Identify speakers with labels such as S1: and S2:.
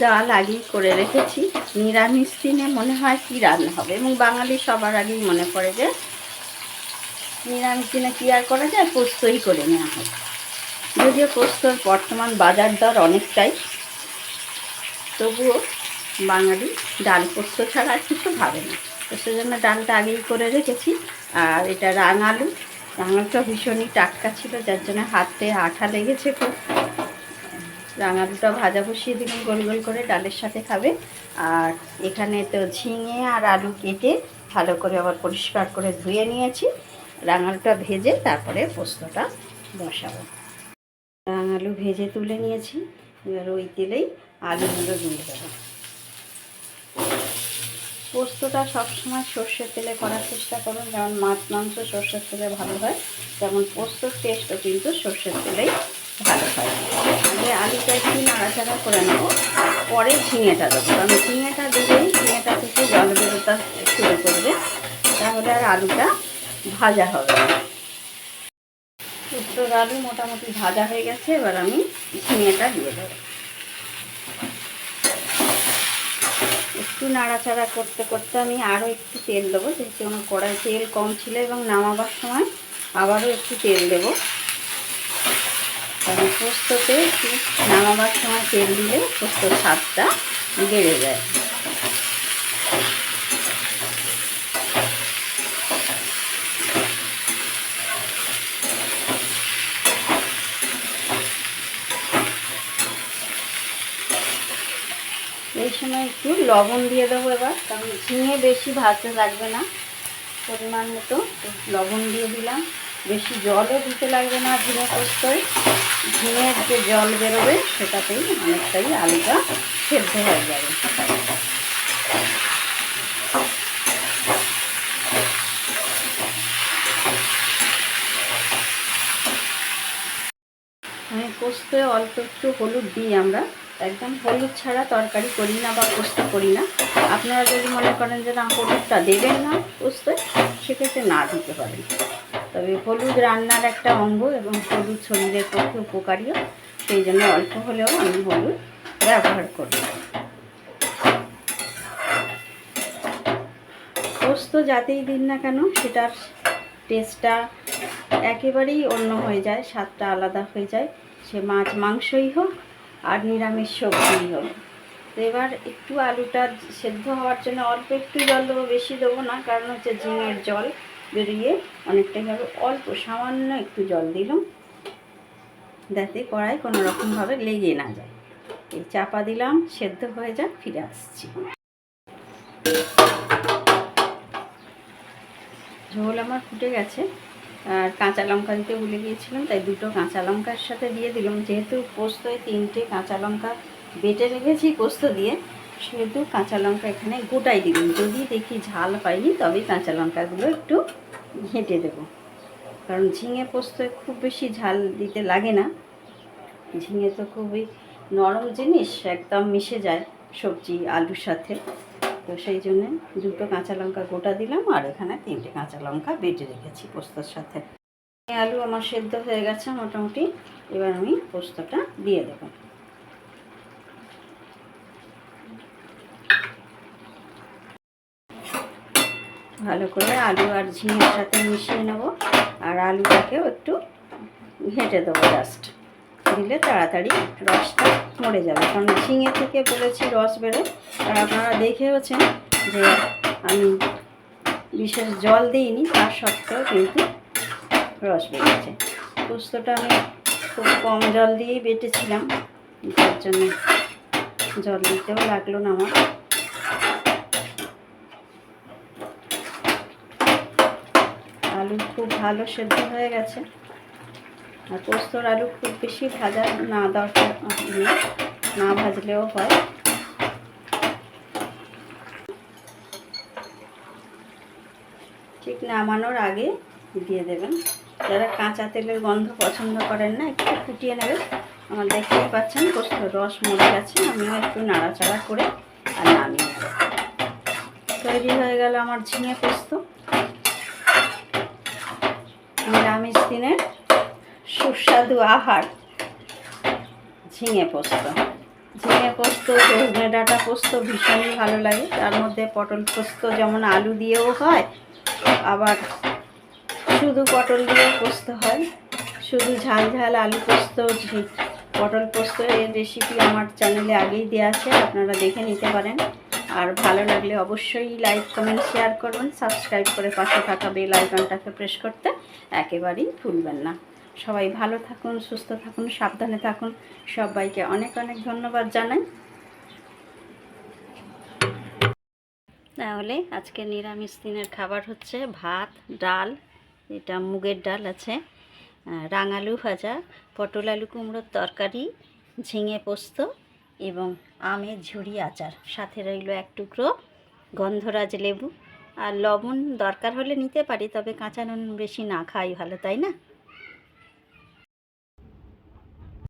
S1: ডাল আগেই করে রেখেছি। নিরামিষ দিনে মনে হয় কি রান্না হবে? এবং বাঙালি সবার আগেই মনে পড়ে যে নিরামিষ দিনে কী আর করা যায়? পোস্তই করে নেওয়া হয়। যদিও পোস্তর বর্তমান বাজার দর অনেকটাই, তবুও বাঙালি ডাল পোস্ত ছাড়া আর কিছু ভাবে না। তো সেজন্য ডালটা আগেই করে রেখেছি। আর এটা রাঙালু। রাঙালুটা ভীষণই টাটকা ছিল, যার জন্য হাতে আঠা লেগেছে খুব। রাঙালুটা ভাজা বসিয়ে দিলাম, গোল গোল করে ডালের সাথে খাবে। আর এখানে তো ঝিঙে আর আলু কেটে ভালো করে আবার পরিষ্কার করে ধুয়ে নিয়েছি। রাঙালুটা ভেজে তারপরে পোস্তটা বসাবো। রাঙালু ভেজে তুলে নিয়েছি, এবার ওই তেলেই আলুগুলো দিয়ে দেবো। পোস্তটা সবসময় সর্ষের তেলে করার চেষ্টা করুন, যেমন মাছ, মাংস সর্ষের তেলে ভালো হয়, তেমন পোস্তর টেস্টও কিন্তু সর্ষের তেলেই ভালো হয়। আলুটা একটু নাড়াচাড়া করে নেব। পরে ঝিঙেটা দেবো। কারণ ঝিঙেটা দিলেই ঝিঙেটা থেকে জল বেরোতে শুরু করবে। তাহলে আর আলুটা ভাজা হবে না। উত্তর আলু মোটামুটি ভাজা হয়ে গেছে। এবার আমি ঝিঙেটা দিয়ে দেবো। একটু নাড়াচাড়া করতে করতে আমি আরও একটু তেল দেবো। যেহেতু আমার কড়াই তেল কম ছিল এবং নামাবার সময় আবারও একটু তেল দেবো। কারণ পোস্ততে নামাবার সময় তেল দিলে পোস্তর স্বাদটা বেড়ে যায়। এই সময় একটু লবণ দিয়ে দেবো এবার, কারণ ঝিঙে বেশি ভাজতে লাগবে না, পরিমাণ মতো। লবণ দিয়ে দিলাম, বেশি জলও দিতে লাগবে না ঝিঙে পোস্তয়। ঝিঙের যে জল বেরোবে, সেটাতেই অনেকটাই আলুটা সেদ্ধ হয়ে যাবে। আমি পোস্তে অল্প একটু হলুদ দিই আমরা। একদম হলুদ ছাড়া তরকারি করি না বা পোস্ত করি না। আপনারা যদি মনে করেন যে না, হলুদটা দেবেন না পোস্তে, সেক্ষেত্রে না দিতে পারেন। তবে হলুদ রান্নার একটা অঙ্গ এবং হলুদ শরীরের পক্ষে উপকারীও। সেই জন্য অল্প হলেও আমি হলুদ ব্যবহার করি। পোস্ত যাতেই দিন না কেন, সেটার টেস্টটা একেবারেই অন্য হয়ে যায়, স্বাদটা আলাদা হয়ে যায়। সে মাছ মাংসই হোক আর নিরামিষ সবজিই হোক। তো এবার একটু আলুটা সেদ্ধ হওয়ার জন্য অল্প একটু জল দেবো, বেশি দেবো না, কারণ হচ্ছে ঝিঙের জল। বেরিয়ে অনেকটাই হবে অল্প, সামান্য একটু জল দিলাম। যাতে কড়াই কোনো রকমভাবে লেগে না যায়। এই চাপা দিলাম, সেদ্ধ হয়ে যাক, ফিরে আসছি। ঝোল আমার ফুটে গেছে। আর কাঁচা লঙ্কা দিতে ভুলে গিয়েছিলাম, তাই দুটো কাঁচা লঙ্কার সাথে দিয়ে দিলাম। যেহেতু পোস্তয় তিনটে কাঁচা লঙ্কা বেটে রেখেছি পোস্ত দিয়ে সেহেতু কাঁচা লঙ্কা এখানে গোটাই দিলাম। যদি দেখি ঝাল পাইনি তবেই কাঁচা লঙ্কাগুলো একটু ঘেঁটে দেবো। কারণ ঝিঙে পোস্ত খুব বেশি ঝাল দিতে লাগে না। ঝিঙে তো খুবই নরম জিনিস, একদম মিশে যায় সবজি, আলুর সাথে। তো সেই জন্যে দুটো কাঁচা লঙ্কা গোটা দিলাম, আর এখানে তিনটে কাঁচা লঙ্কা বেটে রেখেছি পোস্তর সাথে। আলু আমার সেদ্ধ হয়ে গেছে মোটামুটি। এবার আমি পোস্তটা দিয়ে দেবো। ভালো করে আলু আর ঝিঙের সাথে মিশিয়ে নেব। আর আলুটাকেও একটু ঘেঁটে দেবো জাস্ট দিলে তাড়াতাড়ি রসটা মরে যাবে। কারণ ঝিঙে থেকে বলেছি রস বেরোয়। আর আপনারা দেখেওছেন যে আমি বিশেষ জল দিইনি, তার সত্ত্বেও কিন্তু রস বেরিয়েছে পোস্তটা আমি খুব কম জল দিয়েই বেটেছিলাম। তার জন্য জল দিতেও লাগল না আমার। আলু খুব ভালো সেদ্ধ হয়ে গেছে। আর পোস্তর আলু খুব বেশি ভাজা না দরকার না ভাজলেও হয়। ঠিক নামানোর আগে দিয়ে দেবেন। যারা কাঁচা তেলের গন্ধ পছন্দ করেন না, একটু ফুটিয়ে নেবেন। আমার দেখতেই পাচ্ছেন পোস্ত রস মরে গেছে, আমিও একটু নাড়াচাড়া করে আর নামিয়ে তৈরি হয়ে গেল আমার ঝিঙে পোস্ত। নিরামিষ দিনের সুস্বাদু আহার, ঝিঙে পোস্ত। ঝিঙে পোস্ত, সজনে ডাঁটা পোস্ত ভীষণই ভালো লাগে। তার মধ্যে পটল পোস্ত যেমন আলু দিয়েও হয়, আবার শুধু পটল দিয়েও পোস্ত হয়। শুধু ঝাল ঝাল আলু পোস্ত পটল পোস্ত, এর রেসিপি আমার চ্যানেলে আগেই দেওয়া আছে, আপনারা দেখে নিতে পারেন। আর ভালো লাগলে অবশ্যই লাইক কমেন্ট শেয়ার করবেন সাবস্ক্রাইব করে পাশে থাকা বেল আইকনটাকে প্রেস করতে একেবারেই ভুলবেন না। সবাই ভালো থাকুন, সুস্থ থাকুন, সাবধানে থাকুন। সবাইকে অনেক অনেক ধন্যবাদ জানাই। তাহলে আজকে নিরামিষ দিনের খাবার হচ্ছে ভাত, ডাল, এটা মুগের ডাল আছে রাঙালু ভাজা, পটল আলু কুমড়োর তরকারি, ঝিঙে পোস্ত এবং আমের ঝুড়ি আচার। সাথে রইল এক টুকরো গন্ধরাজ লেবু। আর লবণ দরকার হলে নিতে পারি, তবে কাঁচা নুন বেশি না খাই, ভালো, তাই না?